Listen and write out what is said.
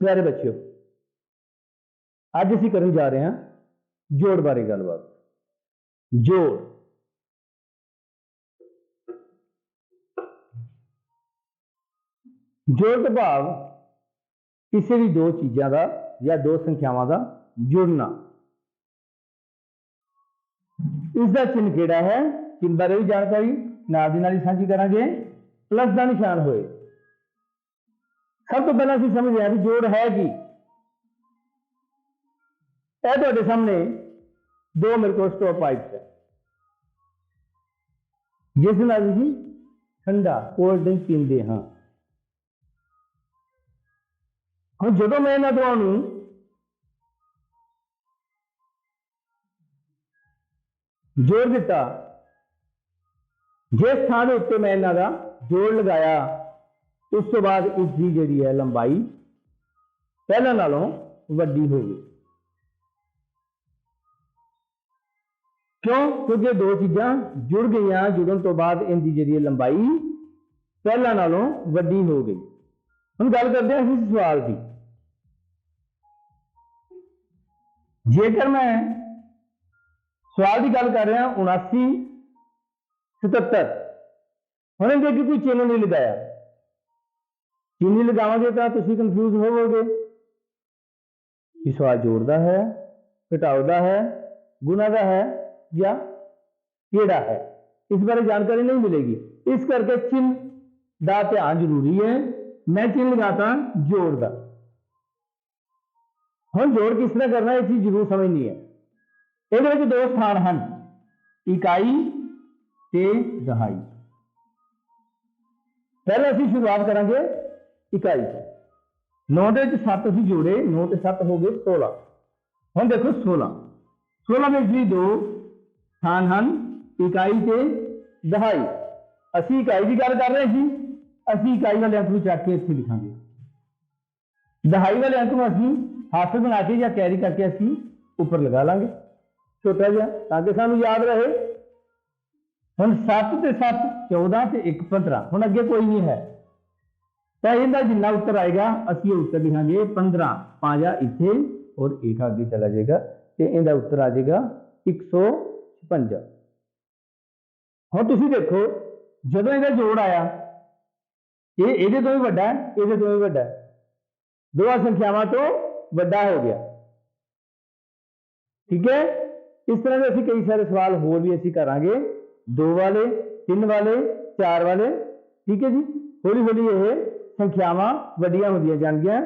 ਪਿਆਰੇ ਬੱਚਿਓ ਅੱਜ ਅਸੀਂ ਕਰਨ ਜਾ ਰਹੇ ਹਾਂ ਜੋੜ ਬਾਰੇ ਗੱਲਬਾਤ ਜੋੜ ਜੋੜ ਦਾ ਭਾਵ ਕਿਸੇ ਵੀ ਦੋ ਚੀਜ਼ਾਂ ਦਾ ਜਾਂ ਦੋ ਸੰਖਿਆਵਾਂ ਦਾ ਜੁੜਨਾ ਇਸ ਦਾ ਚਿੰਨ੍ਹ ਕਿਹੜਾ ਹੈ ਚਿੰਨ੍ਹ ਬਾਰੇ ਵੀ ਜਾਣਕਾਰੀ ਨਾਲ ਦੀ ਨਾਲ ਹੀ ਸਾਂਝੀ ਕਰਾਂਗੇ ਪਲੱਸ ਦਾ ਨਿਸ਼ਾਨ ਹੋਏ ਸਭ ਤੋਂ ਪਹਿਲਾਂ ਅਸੀਂ ਸਮਝਦੇ ਹਾਂ ਵੀ ਜੋੜ ਹੈ ਕੀ ਇਹ ਤੁਹਾਡੇ ਸਾਹਮਣੇ ਦੋ ਮੇਰੇ ਕੋਲ ਸਟੋਪ ਪਾਈਪਸ ਹੈ ਜਿਸ ਨਾਲ ਅਸੀਂ ਠੰਡਾ ਕੋਲਡ ਡਰਿੰਕ ਪੀਂਦੇ ਹਾਂ ਹੁਣ ਜਦੋਂ ਮੈਂ ਇਹਨਾਂ ਦੋਵਾਂ ਨੂੰ ਜੋੜ ਦਿੱਤਾ ਜਿਸ ਥਾਂ ਦੇ ਉੱਤੇ ਮੈਂ ਇਹਨਾਂ ਦਾ ਜੋੜ ਲਗਾਇਆ ਉਸ ਤੋਂ ਬਾਅਦ ਇਸ ਦੀ ਜਿਹੜੀ ਹੈ ਲੰਬਾਈ ਪਹਿਲਾਂ ਨਾਲੋਂ ਵੱਡੀ ਹੋ ਗਈ ਕਿਉਂ ਕਿਉਂਕਿ ਇਹ ਦੋ ਚੀਜ਼ਾਂ ਜੁੜ ਗਈਆਂ ਜੁੜਨ ਤੋਂ ਬਾਅਦ ਇਹਦੀ ਜਿਹੜੀ ਹੈ ਲੰਬਾਈ ਪਹਿਲਾਂ ਨਾਲੋਂ ਵੱਡੀ ਹੋ ਗਈ ਹੁਣ ਗੱਲ ਕਰਦੇ ਹਾਂ ਇਸ ਸਵਾਲ ਦੀ ਜੇਕਰ ਮੈਂ ਸਵਾਲ ਦੀ ਗੱਲ ਕਰ ਰਿਹਾ 79 77 ਹੁਣ ਇਹਦੇ ਅੱਗੇ ਕੋਈ ਚਿੰਨ੍ਹ ਨਹੀਂ ਲਗਾਇਆ ਚਿੰਨ੍ਹ ਨਹੀਂ ਲਗਾਵਾਂਗੇ ਤਾਂ ਤੁਸੀਂ ਕਨਫਿਊਜ਼ ਹੋਵੋਗੇ ਕਿ ਸਵਾਲ ਜੋੜਦਾ ਹੈ ਘਟਾਉਦਾ ਹੈ ਗੁਣਾ ਦਾ ਹੈ ਜਾਂ ਕਿਹੜਾ ਹੈ ਇਸ ਬਾਰੇ ਜਾਣਕਾਰੀ ਨਹੀਂ ਮਿਲੇਗੀ ਇਸ ਕਰਕੇ ਚਿੰਨ੍ਹ ਦਾ ਧਿਆਨ ਜ਼ਰੂਰੀ ਹੈ ਮੈਂ ਚਿੰਨ੍ਹ ਲਗਾਤਾ ਜੋੜ ਦਾ ਹੁਣ ਜੋੜ ਕਿਸ ਤਰ੍ਹਾਂ ਕਰਨਾ ਇਹ ਚੀਜ਼ ਜ਼ਰੂਰ ਸਮਝਣੀ ਹੈ ਇਹਦੇ ਵਿੱਚ ਦੋ ਸਥਾਨ ਹਨ ਇਕਾਈ ਤੇ ਦਹਾਈ ਪਹਿਲਾਂ ਅਸੀਂ ਸ਼ੁਰੂਆਤ इकाई नौ सत्त अभी जोड़े, नौ के सत्त हो गए सोलह। हम देखो सोलह। सोलह में जी दो स्थान हैं इकाई से दहाई। असी इकाई की गल कर रहे जी। असी इकाई वाले अंक में चक के इतने लिखा दहाई वाले अंक में असी हाथ बना के या कैरी करके असी उपर लगा लेंगे। छोटा जहा ताकि सू याद रहे। हम सत्त सत्त चौदह से एक पंद्रह हम अगे कोई नहीं है। ਤਾਂ ਇਹਦਾ ਜਿੰਨਾ ਉੱਤਰ ਆਏਗਾ ਅਸੀਂ ਉਹ ਉੱਤਰ ਲਿਖਾਂਗੇ 15 ਪਾਜਾ ਇੱਥੇ ਔਰ 1 ਅੱਗੇ ਚਲਾ ਜਾਏਗਾ ਤੇ ਇਹਦਾ ਉੱਤਰ ਆ ਜਾਏਗਾ 156 ਹੁਣ ਤੁਸੀਂ ਦੇਖੋ ਜਦੋਂ ਇਹਦਾ ਜੋੜ ਆਇਆ ਇਹ ਇਹਦੇ ਤੋਂ ਵੀ ਵੱਡਾ ਹੈ ਇਹਦੇ ਤੋਂ ਵੀ ਵੱਡਾ ਹੈ ਦੋਹਾਂ ਸੰਖਿਆਵਾਂ ਤੋਂ ਵੱਡਾ ਹੋ ਗਿਆ ਠੀਕ ਹੈ ਇਸ ਤਰ੍ਹਾਂ ਦੇ ਅਸੀਂ ਕਈ ਸਾਰੇ ਸਵਾਲ ਹੋਰ ਵੀ ਅਸੀਂ ਕਰਾਂਗੇ ਦੋ ਵਾਲੇ ਤਿੰਨ ਵਾਲੇ ਚਾਰ ਵਾਲੇ ਠੀਕ ਹੈ ਜੀ ਹੌਲੀ ਹੌਲੀ ਇਹ ਸੰਖਿਆਵਾਂ ਵੱਡੀਆਂ ਹੁੰਦੀਆਂ ਜਾਣਗੀਆਂ।